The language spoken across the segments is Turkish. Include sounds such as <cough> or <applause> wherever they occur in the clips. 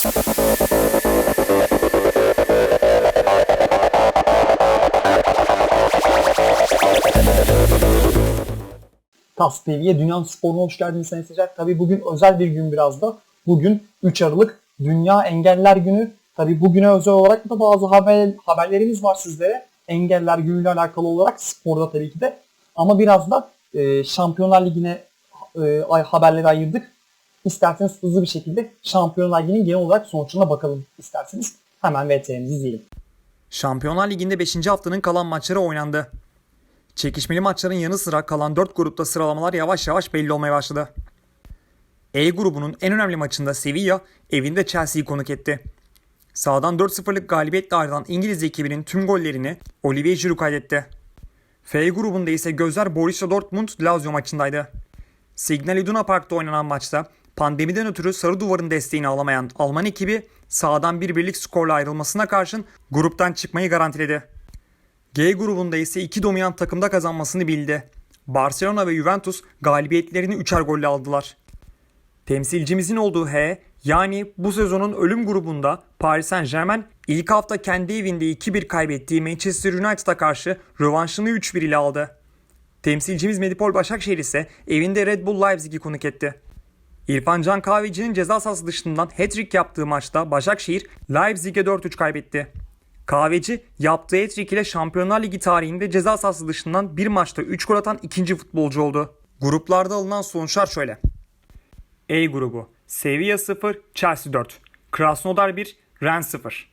TAS TV'ye Dünya Sporu'na hoş geldiniz Sayın Sıcak. Tabii bugün özel bir gün biraz da. Bugün 3 Aralık Dünya Engeller Günü. Tabii bugüne özel olarak da bazı haber, haberlerimiz var sizlere. Engeller Günü'yle alakalı olarak sporda tabii ki de. Ama biraz da e, Şampiyonlar Ligi'ne e, haberleri ayırdık. İsterseniz hızlı bir şekilde Şampiyonlar Ligi'nin genel olarak sonuçlarına bakalım isterseniz. Hemen VTR'imizi izleyelim. Şampiyonlar Ligi'nde 5. haftanın kalan maçları oynandı. Çekişmeli maçların yanı sıra kalan 4 grupta sıralamalar yavaş yavaş belli olmaya başladı. E grubunun en önemli maçında Sevilla evinde Chelsea'yi konuk etti. Sağdan 4-0'lık galibiyetle ayrılan İngiliz ekibinin tüm gollerini Olivier Giroud kaydetti. F grubunda ise gözler Borussia Dortmund Lazio maçındaydı. Signal Iduna Park'ta oynanan maçta pandemiden ötürü sarı duvarın desteğini alamayan Alman ekibi sağdan bir birlik skorla ayrılmasına karşın gruptan çıkmayı garantiledi. G grubunda ise iki dominant takımda kazanmasını bildi. Barcelona ve Juventus galibiyetlerini üçer golle aldılar. Temsilcimizin olduğu H yani bu sezonun ölüm grubunda Paris Saint Germain ilk hafta kendi evinde 2-1 kaybettiği Manchester United'a karşı rövanşını 3-1 ile aldı. Temsilcimiz Medipol Başakşehir ise evinde Red Bull Leipzig'i konuk etti. İrfan Can Kahveci'nin ceza sahası dışından hat-trick yaptığı maçta Başakşehir Leipzig'e 4-3 kaybetti. Kahveci yaptığı hat-trick ile Şampiyonlar Ligi tarihinde ceza sahası dışından bir maçta 3 gol atan ikinci futbolcu oldu. Gruplarda alınan sonuçlar şöyle. E grubu Sevilla 0, Chelsea 4, Krasnodar 1, Rennes 0.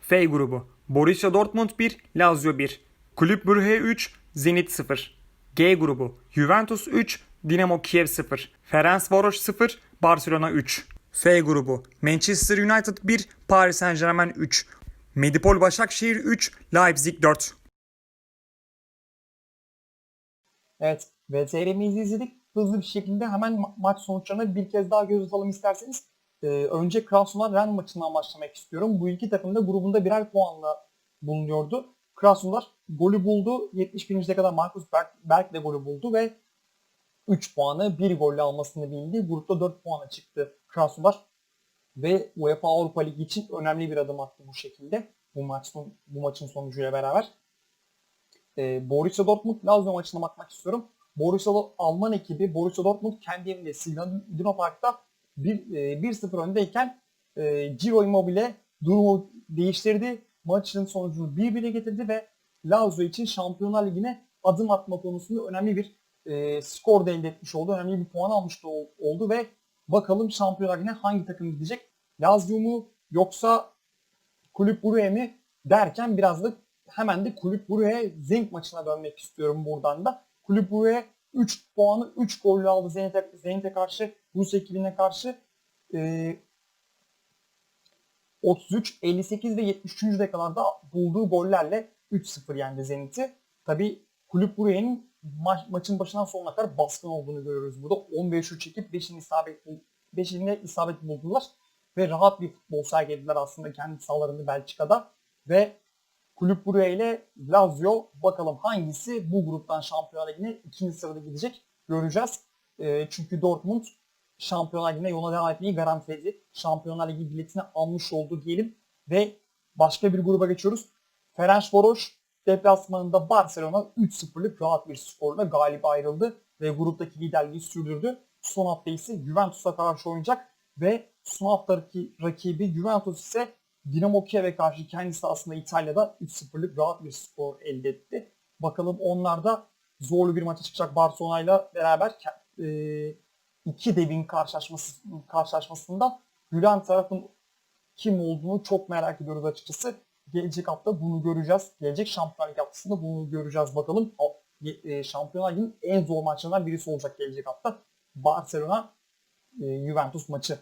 F grubu Borussia Dortmund 1, Lazio 1, Kulüp Brugge 3, Zenit 0. G grubu Juventus 3, Dinamo Kiev 0, Ferencvaros 0, Barcelona 3. F grubu Manchester United 1, Paris Saint Germain 3, Medipol Başakşehir 3, Leipzig 4. Evet, VTR'mizi izledik. Hızlı bir şekilde hemen ma- maç sonuçlarına bir kez daha göz atalım isterseniz. Ee, önce Krasnodar Ren maçından başlamak istiyorum. Bu iki takım da grubunda birer puanla bulunuyordu. Krasnodar golü buldu. 71. dakikada Markus Berg, Berg de golü buldu ve 3 puanı 1 golle almasını bildi. Grupta 4 puana çıktı Krasnodar ve UEFA Avrupa Ligi için önemli bir adım attı bu şekilde. Bu maçın bu maçın sonucuyla beraber. Ee, Borussia Dortmund Lazio maçına bakmak istiyorum. Borussia Alman ekibi Borussia Dortmund kendi evinde Signal Iduna Park'ta bir, e, 1-0 öndeyken e, Ciro Immobile durumu değiştirdi. Maçın sonucunu 1-1'e getirdi ve Lazio için Şampiyonlar Ligi'ne adım atma konusunda önemli bir e, skor da elde etmiş oldu. Önemli bir puan almış da ol- oldu ve bakalım Şampiyonlar Ligi'ne hangi takım gidecek? Lazio mu yoksa Kulüp Brugge mi derken biraz da hemen de Kulüp Brugge Zenk maçına dönmek istiyorum buradan da. Kulüp Brugge 3 puanı 3 golle aldı Zenit'e, Zenit'e karşı, Rus ekibine karşı. Ee, 33, 58 ve 73. dakikalarda bulduğu gollerle 3-0 yendi Zenit'i. Tabi Kulüp Brugge'nin ma- maçın başından sonuna kadar baskın olduğunu görüyoruz burada. 15 3 çekip 5'ini isabet, 5'inde isabet buldular ve rahat bir futbol sergilediler aslında kendi sahalarında Belçika'da ve Kulüp Brugge ile Lazio bakalım hangisi bu gruptan Şampiyonlar Ligi'ne ikinci sırada gidecek göreceğiz. Ee, çünkü Dortmund Şampiyonlar Ligi'ne yola devam etmeyi garantiledi. Şampiyonlar Ligi biletini almış oldu diyelim ve başka bir gruba geçiyoruz. Ferencvaros deplasmanında Barcelona 3-0'lık rahat bir skorla galip ayrıldı ve gruptaki liderliği sürdürdü. Son hafta ise Juventus'a karşı oynayacak ve son haftaki rakibi Juventus ise Dinamo Kiev'e karşı kendisi aslında İtalya'da 3-0'lık rahat bir skor elde etti. Bakalım onlar da zorlu bir maça çıkacak Barcelona'yla beraber e, iki devin karşılaşması, karşılaşmasında gülen tarafın kim olduğunu çok merak ediyoruz açıkçası. Gelecek hafta bunu göreceğiz. Gelecek Şampiyonlar haftasında bunu göreceğiz bakalım. E, Şampiyonlar Ligi'nin en zor maçlarından birisi olacak gelecek hafta. Barcelona e, Juventus maçı.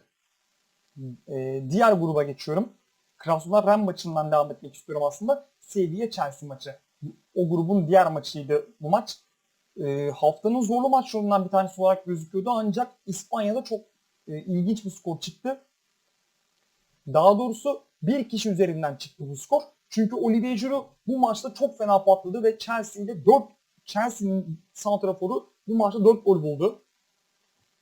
E, diğer gruba geçiyorum. Krasnodar Ren maçından devam etmek istiyorum aslında. Sevilla Chelsea maçı. O grubun diğer maçıydı bu maç. Haftanın zorlu maçlarından bir tanesi olarak gözüküyordu ancak İspanya'da çok ilginç bir skor çıktı. Daha doğrusu bir kişi üzerinden çıktı bu skor. Çünkü Olivier Giroud bu maçta çok fena patladı ve Chelsea'de 4 Chelsea'nin santraforu bu maçta 4 gol buldu.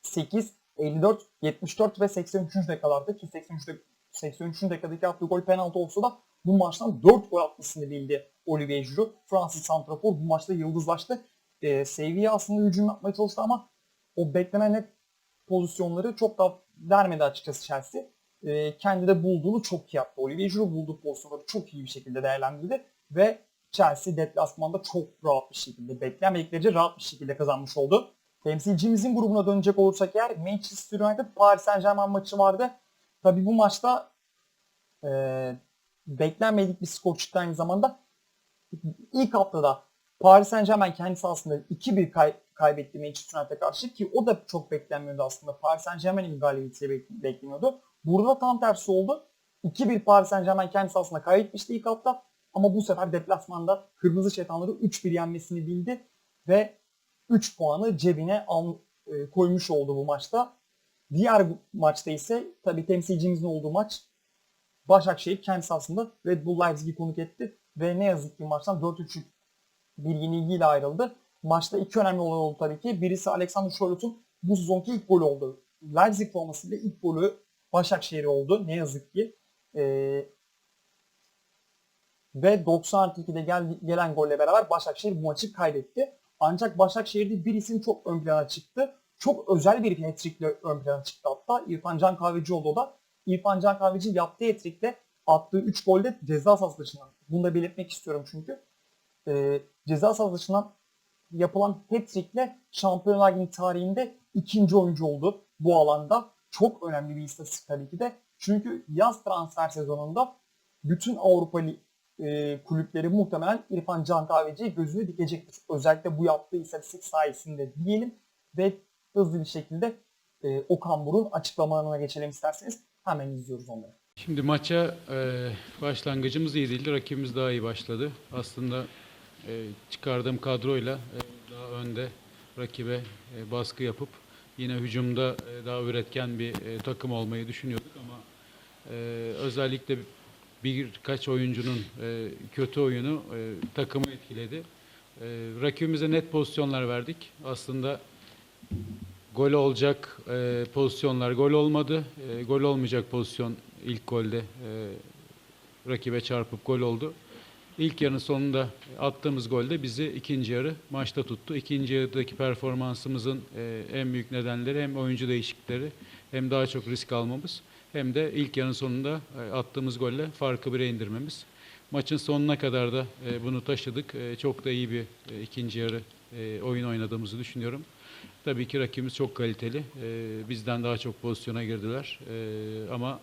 8 54, 74 ve 83. dakikalarda ki 83. dak- 83. dakikadaki attığı gol penaltı olsa da bu maçtan 4 gol atmasını bildi Olivier Giroud. Fransız santrafor bu maçta yıldızlaştı. Ee, seviye aslında hücum yapmaya çalıştı ama o beklenen net pozisyonları çok da vermedi açıkçası Chelsea. Ee, kendi de bulduğunu çok iyi yaptı. Olivier Giroud bulduğu pozisyonları çok iyi bir şekilde değerlendirdi ve Chelsea deplasmanda çok rahat bir şekilde, beklenmedikleri rahat bir şekilde kazanmış oldu. Temsilcimizin grubuna dönecek olursak eğer Manchester United Paris Saint Germain maçı vardı. Tabi bu maçta e, beklenmedik bir skor çıktı aynı zamanda. İlk haftada Paris Saint Germain kendisi aslında 2-1 kay- kaybetti Manchester United'a karşı ki o da çok beklenmiyordu aslında. Paris Saint Germain'in galibiyeti bek- bekleniyordu. Burada tam tersi oldu. 2-1 Paris Saint Germain kendisi aslında kaybetmişti ilk hafta ama bu sefer deplasmanda Kırmızı Şeytanları 3-1 yenmesini bildi ve 3 puanı cebine al, e, koymuş oldu bu maçta. Diğer maçta ise tabii temsilcimizin olduğu maç Başakşehir kendisi aslında Red Bull Leipzig'i konuk etti ve ne yazık ki maçtan 4-3 bir yenilgiyle ayrıldı. Maçta iki önemli olay oldu tabii ki. Birisi Alexander Sörlot'un bu sezonki ilk golü oldu. Leipzig formasıyla ilk golü Başakşehir oldu ne yazık ki. Ee, ve 90 artı 2'de gel, gelen golle beraber Başakşehir bu maçı kaybetti. Ancak Başakşehir'de bir isim çok ön plana çıktı. Çok özel bir hat-trick'le ön plana çıktı hatta. İrfan Can Kahvecioğlu da. İrfan Can Kahveci yaptığı hat-trick'le attığı 3 golde ceza sahası dışından. Bunu da belirtmek istiyorum çünkü. Ee, ceza sahası dışından yapılan hat-trick'le Şampiyonlar Ligi tarihinde ikinci oyuncu oldu bu alanda. Çok önemli bir istatistik tabii ki de. Çünkü yaz transfer sezonunda bütün Avrupa e, kulüpleri muhtemelen İrfan Can Kahveci'ye gözünü dikecektir. Özellikle bu yaptığı istatistik sayesinde diyelim ve hızlı bir şekilde e, Okan Buruk'un açıklamalarına geçelim isterseniz. Hemen izliyoruz onları. Şimdi maça e, başlangıcımız iyi değildi. Rakibimiz daha iyi başladı. Aslında e, çıkardığım kadroyla e, daha önde rakibe e, baskı yapıp yine hücumda e, daha üretken bir e, takım olmayı düşünüyorduk ama e, özellikle birkaç oyuncunun kötü oyunu takımı etkiledi. Rakibimize net pozisyonlar verdik. Aslında gol olacak pozisyonlar gol olmadı. Gol olmayacak pozisyon ilk golde rakibe çarpıp gol oldu. İlk yarının sonunda attığımız golde bizi ikinci yarı maçta tuttu. İkinci yarıdaki performansımızın e, en büyük nedenleri hem oyuncu değişiklikleri hem daha çok risk almamız hem de ilk yarının sonunda e, attığımız golle farkı bire indirmemiz. Maçın sonuna kadar da e, bunu taşıdık. Çok da iyi bir ikinci yarı oyun oynadığımızı düşünüyorum. Tabii ki rakibimiz çok kaliteli. Bizden daha çok pozisyona girdiler. Ama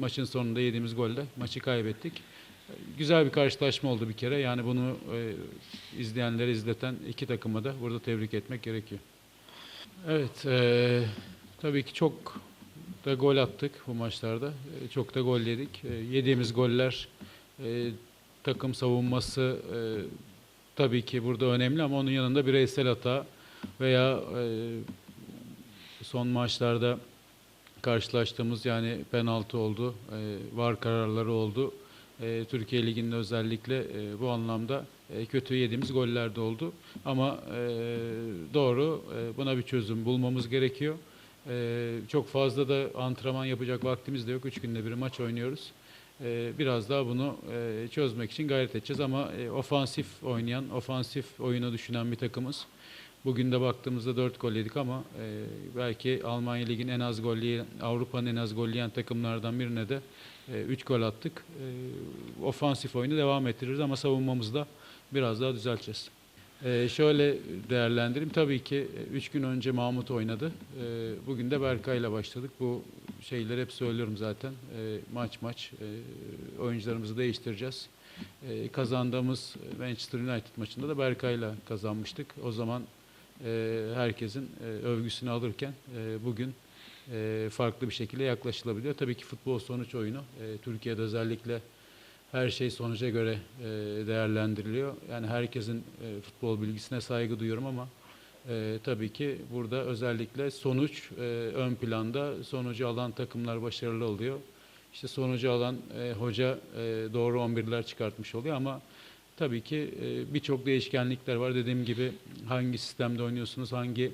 maçın sonunda yediğimiz golle maçı kaybettik. Güzel bir karşılaşma oldu bir kere. Yani bunu e, izleyenlere izleten iki takıma da burada tebrik etmek gerekiyor. Evet, e, tabii ki çok da gol attık bu maçlarda. E, çok da gol yedik. E, yediğimiz goller e, takım savunması e, tabii ki burada önemli ama onun yanında bireysel hata veya e, son maçlarda karşılaştığımız yani penaltı oldu, e, var kararları oldu. E, Türkiye Ligi'nde özellikle e, bu anlamda e, kötü yediğimiz goller de oldu. Ama e, doğru e, buna bir çözüm bulmamız gerekiyor. E, çok fazla da antrenman yapacak vaktimiz de yok. Üç günde bir maç oynuyoruz. E, biraz daha bunu e, çözmek için gayret edeceğiz ama e, ofansif oynayan, ofansif oyunu düşünen bir takımız. Bugün de baktığımızda 4 gol yedik ama e, belki Almanya Ligi'nin en az gol yiyen, Avrupa'nın en az gol yiyen takımlardan birine de 3 gol attık. E, ofansif oyunu devam ettiririz ama savunmamızda biraz daha düzelteceğiz. E, şöyle değerlendireyim. Tabii ki 3 gün önce Mahmut oynadı. E, bugün de Berkay'la başladık. Bu şeyleri hep söylüyorum zaten. E, maç maç e, oyuncularımızı değiştireceğiz. E, kazandığımız Manchester United maçında da Berkay'la kazanmıştık. O zaman e, herkesin e, övgüsünü alırken e, bugün farklı bir şekilde yaklaşılabiliyor. Tabii ki futbol sonuç oyunu. Türkiye'de özellikle her şey sonuca göre değerlendiriliyor. Yani herkesin futbol bilgisine saygı duyuyorum ama tabii ki burada özellikle sonuç ön planda. Sonucu alan takımlar başarılı oluyor. İşte sonucu alan hoca doğru 11'ler çıkartmış oluyor ama tabii ki e, birçok değişkenlikler var. Dediğim gibi hangi sistemde oynuyorsunuz, hangi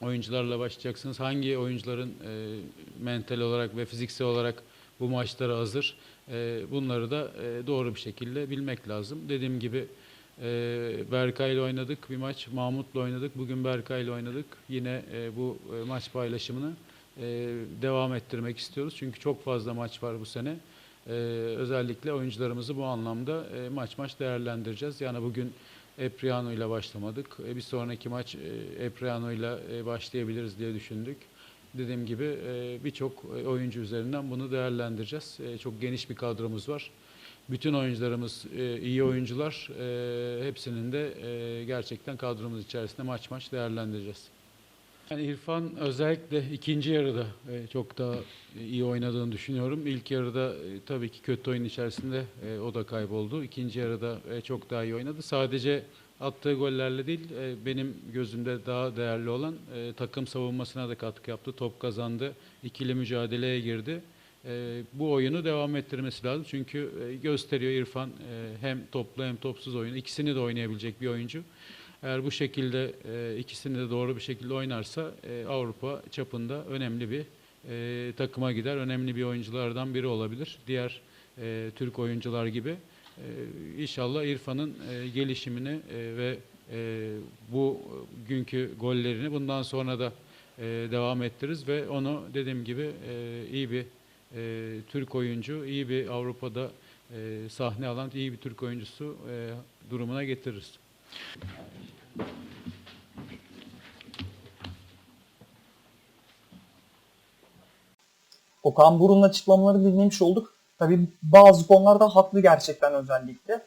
oyuncularla başlayacaksınız. Hangi oyuncuların e, mental olarak ve fiziksel olarak bu maçlara hazır? E, bunları da doğru bir şekilde bilmek lazım. Dediğim gibi e, Berkay ile oynadık bir maç, Mahmut'la oynadık. Bugün Berkay ile oynadık. Yine bu maç paylaşımını devam ettirmek istiyoruz. Çünkü çok fazla maç var bu sene. E, özellikle oyuncularımızı bu anlamda e, maç maç değerlendireceğiz. Yani bugün Epriano ile başlamadık. E, bir sonraki maç e, Epriano ile e, başlayabiliriz diye düşündük. Dediğim gibi e, birçok e, oyuncu üzerinden bunu değerlendireceğiz. E, çok geniş bir kadromuz var. Bütün oyuncularımız e, iyi oyuncular. E, hepsinin de e, gerçekten kadromuz içerisinde maç maç değerlendireceğiz. Yani İrfan özellikle ikinci yarıda e, çok daha iyi oynadığını düşünüyorum. İlk yarıda e, tabii ki kötü oyun içerisinde e, o da kayboldu. İkinci yarıda çok daha iyi oynadı. Sadece attığı gollerle değil benim gözümde daha değerli olan takım savunmasına da katkı yaptı. Top kazandı. ikili mücadeleye girdi. Bu oyunu devam ettirmesi lazım. Çünkü gösteriyor İrfan hem toplu hem topsuz oyunu. ikisini de oynayabilecek bir oyuncu. Eğer bu şekilde e, ikisini de doğru bir şekilde oynarsa e, Avrupa çapında önemli bir e, takıma gider. Önemli bir oyunculardan biri olabilir. Diğer e, Türk oyuncular gibi. E, inşallah İrfan'ın e, gelişimini e, ve e, bu günkü gollerini bundan sonra da e, devam ettiririz ve onu dediğim gibi e, iyi bir e, Türk oyuncu, iyi bir Avrupa'da e, sahne alan iyi bir Türk oyuncusu e, durumuna getiririz. Okan Buruk'un açıklamaları dinlemiş olduk. Tabii bazı konularda haklı gerçekten özellikle.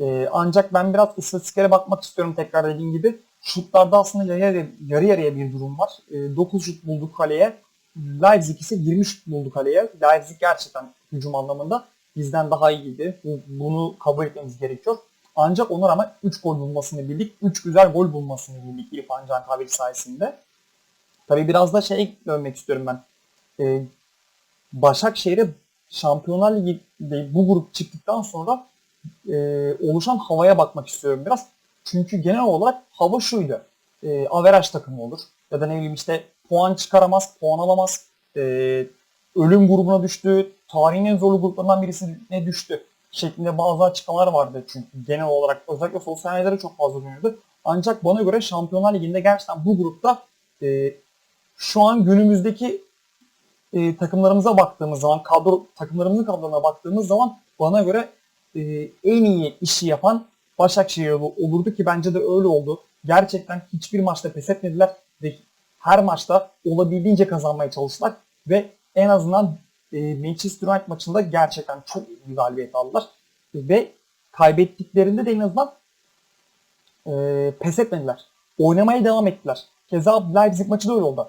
Ee, ancak ben biraz istatistiklere bakmak istiyorum tekrar dediğim gibi. Şutlarda aslında yarı yarı yarıya bir durum var. Ee, 9 şut bulduk kaleye. Leipzig ise 20 şut buldu kaleye. Leipzig gerçekten hücum anlamında bizden daha iyiydi. Bu, bunu kabul etmemiz gerekiyor. Ancak ona rağmen 3 gol bulmasını bildik. 3 güzel gol bulmasını bildik İrfan Can Kahveli sayesinde. Tabii biraz da şey dönmek istiyorum ben. Ee, Başakşehir'e Şampiyonlar Ligi'nde bu grup çıktıktan sonra e, oluşan havaya bakmak istiyorum biraz. Çünkü genel olarak hava şuydu. E, averaj takımı olur. Ya da ne bileyim işte puan çıkaramaz, puan alamaz. E, ölüm grubuna düştü. Tarihin en zorlu gruplarından birisine düştü. Şeklinde bazı açıklamalar vardı çünkü genel olarak özellikle sosyal medyada çok fazla dönüyordu. Ancak bana göre Şampiyonlar Ligi'nde gerçekten bu grupta e, şu an günümüzdeki e, takımlarımıza baktığımız zaman, kadro takımlarımızın kadrolarına baktığımız zaman bana göre e, en iyi işi yapan Başakşehir olurdu ki bence de öyle oldu. Gerçekten hiçbir maçta pes etmediler ve her maçta olabildiğince kazanmaya çalıştılar ve en azından e, Manchester United maçında gerçekten çok iyi bir galibiyet aldılar ve kaybettiklerinde de en azından e, pes etmediler. Oynamaya devam ettiler. Keza Leipzig maçı da öyle oldu.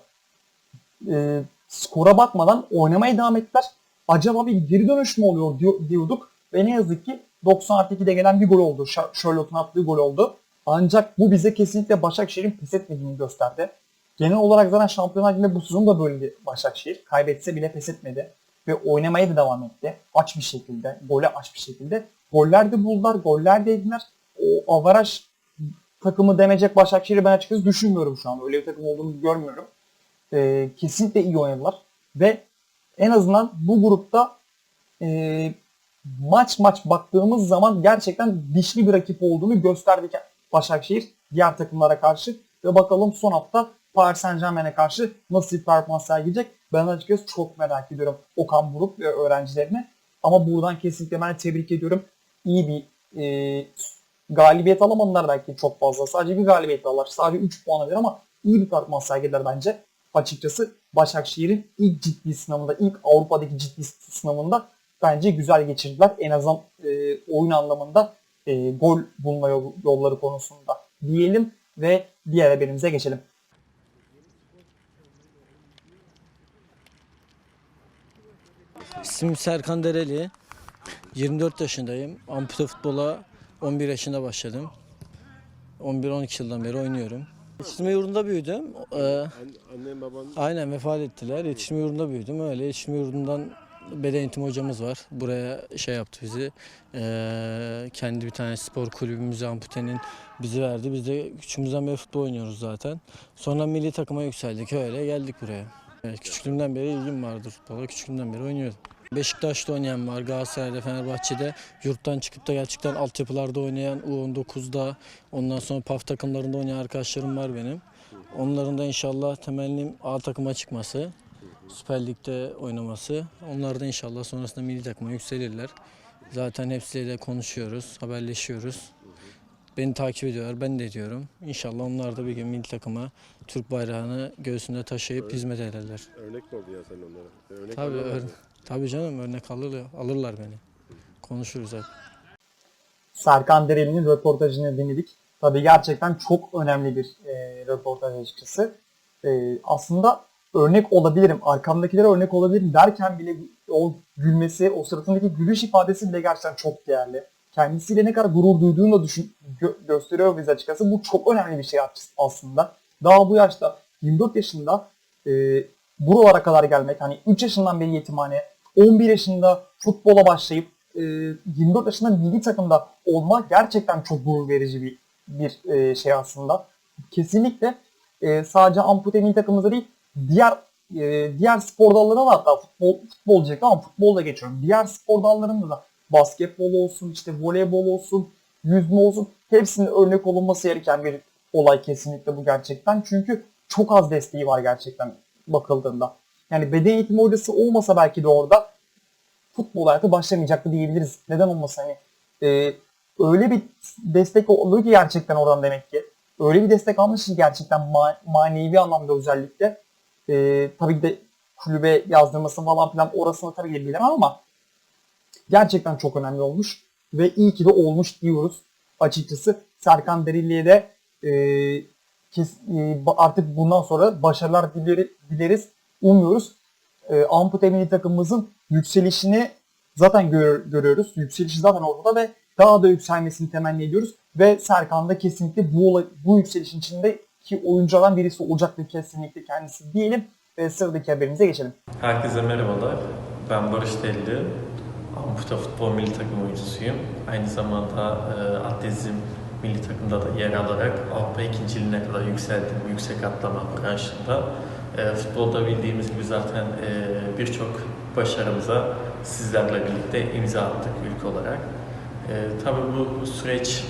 E, skora bakmadan oynamaya devam ettiler. Acaba bir geri dönüş mü oluyor diyor- diyorduk. Ve ne yazık ki 90 artı 2'de gelen bir gol oldu. Charlotte'un attığı gol oldu. Ancak bu bize kesinlikle Başakşehir'in pes etmediğini gösterdi. Genel olarak zaten Şampiyonlar Ligi'nde bu sezon da böyleydi Başakşehir. Kaybetse bile pes etmedi. Ve oynamaya da devam etti. Aç bir şekilde, gole aç bir şekilde. Goller de buldular, goller de yediler. O avaraj takımı denecek Başakşehir'i ben açıkçası düşünmüyorum şu an. Öyle bir takım olduğunu görmüyorum e, kesinlikle iyi oynadılar. Ve en azından bu grupta e, maç maç baktığımız zaman gerçekten dişli bir rakip olduğunu gösterdi Başakşehir diğer takımlara karşı. Ve bakalım son hafta Paris Saint Germain'e karşı nasıl bir performans sergileyecek. Ben açıkçası çok merak ediyorum Okan Buruk ve öğrencilerini. Ama buradan kesinlikle ben tebrik ediyorum. İyi bir e, galibiyet alamadılar belki çok fazla. Sadece bir galibiyet aldılar. Sadece 3 puan alıyor ama iyi bir performans sergilediler bence açıkçası Başakşehir'in ilk ciddi sınavında, ilk Avrupa'daki ciddi sınavında bence güzel geçirdiler. En azından e, oyun anlamında e, gol bulma yol- yolları konusunda diyelim ve diğer haberimize geçelim. İsmim Serkan Dereli. 24 yaşındayım. Ampute futbola 11 yaşında başladım. 11-12 yıldan beri oynuyorum. Yetiştirme yurdunda büyüdüm. Ee, Annen baban aynen vefat ettiler. Yetiştirme yurdunda büyüdüm. Öyle yetiştirme yurdundan beden eğitimi hocamız var. Buraya şey yaptı bizi. Ee, kendi bir tane spor kulübümüz amputenin bizi verdi. Biz de küçüğümüzden beri futbol oynuyoruz zaten. Sonra milli takıma yükseldik öyle geldik buraya. Evet, küçüklüğümden beri ilgim vardır futbola. Küçüklüğümden beri oynuyordum. Beşiktaş'ta oynayan var, Galatasaray'da, Fenerbahçe'de. Yurttan çıkıp da gerçekten altyapılarda oynayan, U19'da, ondan sonra PAF takımlarında oynayan arkadaşlarım var benim. Onların da inşallah temennim A takıma çıkması, Süper Lig'de oynaması. Onlar da inşallah sonrasında milli takıma yükselirler. Zaten hepsiyle konuşuyoruz, haberleşiyoruz. Beni takip ediyorlar, ben de ediyorum. İnşallah onlar da bir gün milli takıma Türk bayrağını göğsünde taşıyıp hizmet ederler. Örnek mi oldu ya sen onlara? Örnek Tabii, alıyorlar ör- mı? Tabii canım örnek alırlar, alırlar beni. Konuşuruz hep. Serkan Dereli'nin röportajını dinledik. Tabii gerçekten çok önemli bir e, röportaj açıkçası. E, aslında örnek olabilirim, arkamdakilere örnek olabilirim derken bile o gülmesi, o suratındaki gülüş ifadesi bile gerçekten çok değerli. Kendisiyle ne kadar gurur duyduğunu da düşün, gö- gösteriyor bize açıkçası. Bu çok önemli bir şey aslında. Daha bu yaşta 24 yaşında e, buralara kadar gelmek, hani 3 yaşından beri yetimhane, 11 yaşında futbola başlayıp e, 24 yaşında milli takımda olma gerçekten çok gurur verici bir bir e, şey aslında. Kesinlikle e, sadece ampute milli takımımızda değil, diğer e, diğer spor dallarında da hatta futbol futbol diyecektim ama futbolla geçiyorum. Diğer spor dallarında da basketbol olsun, işte voleybol olsun, yüzme olsun hepsinin örnek olunması gereken bir olay kesinlikle bu gerçekten. Çünkü çok az desteği var gerçekten bakıldığında. Yani beden eğitimi hocası olmasa belki de orada futbol hayatı başlamayacaktı diyebiliriz. Neden olmasın hani e, öyle bir destek oluyor ki gerçekten oradan demek ki. Öyle bir destek almış ki gerçekten ma- manevi anlamda özellikle. E, tabii ki de kulübe yazdırması falan filan orasını tabii ki ama gerçekten çok önemli olmuş. Ve iyi ki de olmuş diyoruz açıkçası. Serkan Dereli'ye de e, kes- e, artık bundan sonra başarılar dileri- dileriz, umuyoruz. E, ampute milli takımımızın yükselişini zaten gör- görüyoruz. Yükselişi zaten ortada ve daha da yükselmesini temenni ediyoruz. Ve Serkan da kesinlikle bu, bu yükselişin içindeki oyunculardan birisi olacaktır kesinlikle kendisi diyelim. Ve sıradaki haberimize geçelim. Herkese merhabalar. Ben Barış Telli. Amputa Futbol Milli Takım oyuncusuyum. Aynı zamanda e, atletizm milli takımda da yer alarak Avrupa ikinciliğine kadar yükseldim yüksek atlama branşında. E, futbolda bildiğimiz gibi zaten e, birçok başarımıza sizlerle birlikte imza attık ülke olarak. E, tabii bu süreç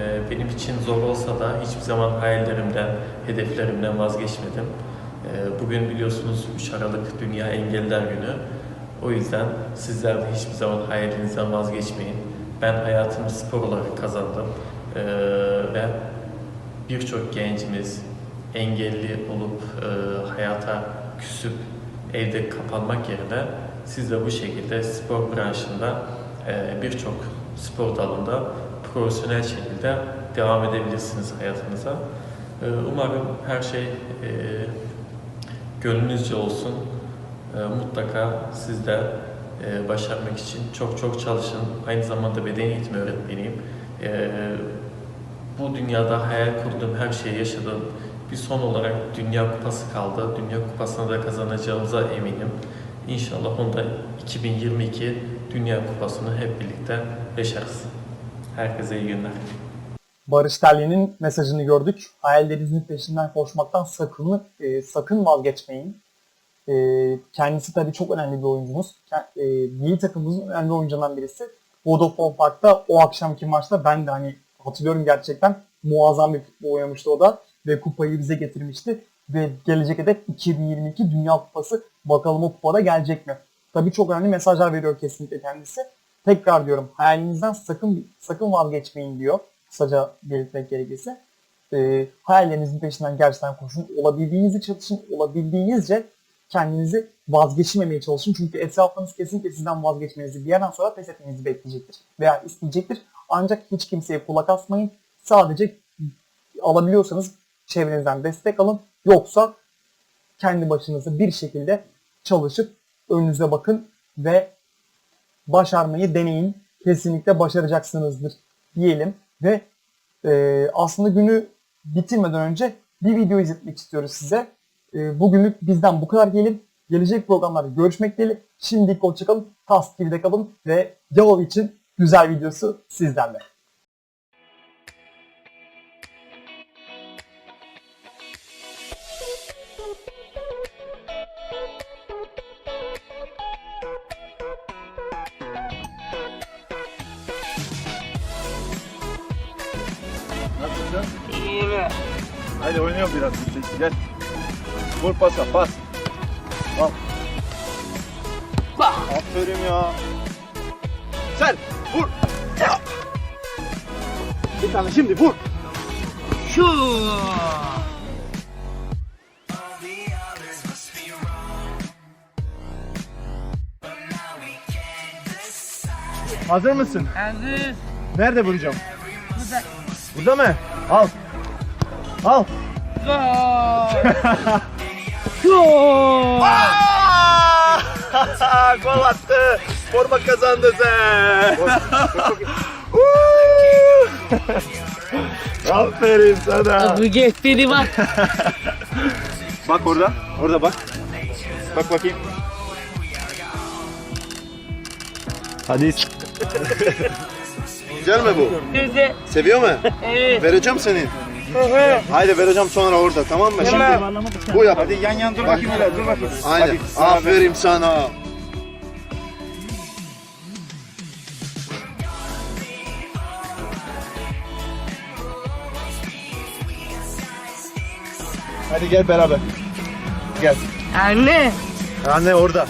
e, benim için zor olsa da hiçbir zaman hayallerimden, hedeflerimden vazgeçmedim. Ee, Bugün biliyorsunuz 3 Aralık Dünya Engeller Günü. O yüzden sizler de hiçbir zaman hayalinizden vazgeçmeyin. Ben hayatımı spor olarak kazandım Ee, ve birçok gencimiz engelli olup e, hayata küsüp evde kapanmak yerine siz de bu şekilde spor branşında e, birçok spor dalında profesyonel şekilde devam edebilirsiniz hayatınıza. Ee, Umarım her şey e, gönlünüzce olsun. Ee, mutlaka siz de e, başarmak için çok çok çalışın. Aynı zamanda beden eğitimi öğretmeniyim. Ee, bu dünyada hayal kurduğum her şeyi yaşadım. Bir son olarak Dünya Kupası kaldı. Dünya Kupası'nı da kazanacağımıza eminim. İnşallah onda 2022 Dünya Kupası'nı hep birlikte yaşarız. Herkese iyi günler. Barış Terli'nin mesajını gördük. Hayallerinizin peşinden koşmaktan sakın, e, sakın vazgeçmeyin. E, kendisi tabii çok önemli bir oyuncumuz. E, milli takımımızın önemli oyuncularından birisi. Vodafone Park'ta o akşamki maçta ben de hani hatırlıyorum gerçekten muazzam bir futbol oynamıştı o da ve kupayı bize getirmişti. Ve gelecek hedef 2022 Dünya Kupası. Bakalım o kupada gelecek mi? Tabii çok önemli mesajlar veriyor kesinlikle kendisi. Tekrar diyorum hayalinizden sakın sakın vazgeçmeyin diyor. Kısaca belirtmek gerekirse. Ee, hayallerinizin peşinden gerçekten koşun. Olabildiğinizce çalışın. Olabildiğinizce kendinizi vazgeçmemeye çalışın. Çünkü etrafınız kesinlikle sizden vazgeçmenizi bir yerden sonra pes etmenizi bekleyecektir. Veya isteyecektir. Ancak hiç kimseye kulak asmayın. Sadece alabiliyorsanız çevrenizden destek alın. Yoksa kendi başınıza bir şekilde çalışıp önünüze bakın ve başarmayı deneyin. Kesinlikle başaracaksınızdır diyelim ve e, aslında günü bitirmeden önce bir video izletmek istiyoruz size. E, bugünlük bizden bu kadar diyelim. Gelecek programlarda görüşmek dileğiyle. Şimdilik hoşçakalın. Tas TV'de kalın ve Yalov için güzel videosu sizlerle. Hadi oynayalım biraz. Gel. Vur pasa pas. Al. Aferin ya. Sen vur. Bir tane şimdi vur. Şu. Hazır mısın? Hazır. Nerede vuracağım? Burada. Burada mı? Al. Al. <laughs> Gol! <laughs> Gol attı. Forma kazandı sen. <laughs> Aferin sana. Bu geçti bak. Bak orada. Orada bak. Bak bakayım. Hadi. Güzel mi bu? Güzel. Seviyor mu? Evet. Vereceğim senin. Haydi vereceğim sonra orada tamam mı? Şimdi bu yap. Hadi yan yan dur bakayım öyle dur bakayım. Aynen. Aferin sana. Hadi gel beraber. Gel. Anne. Anne orada.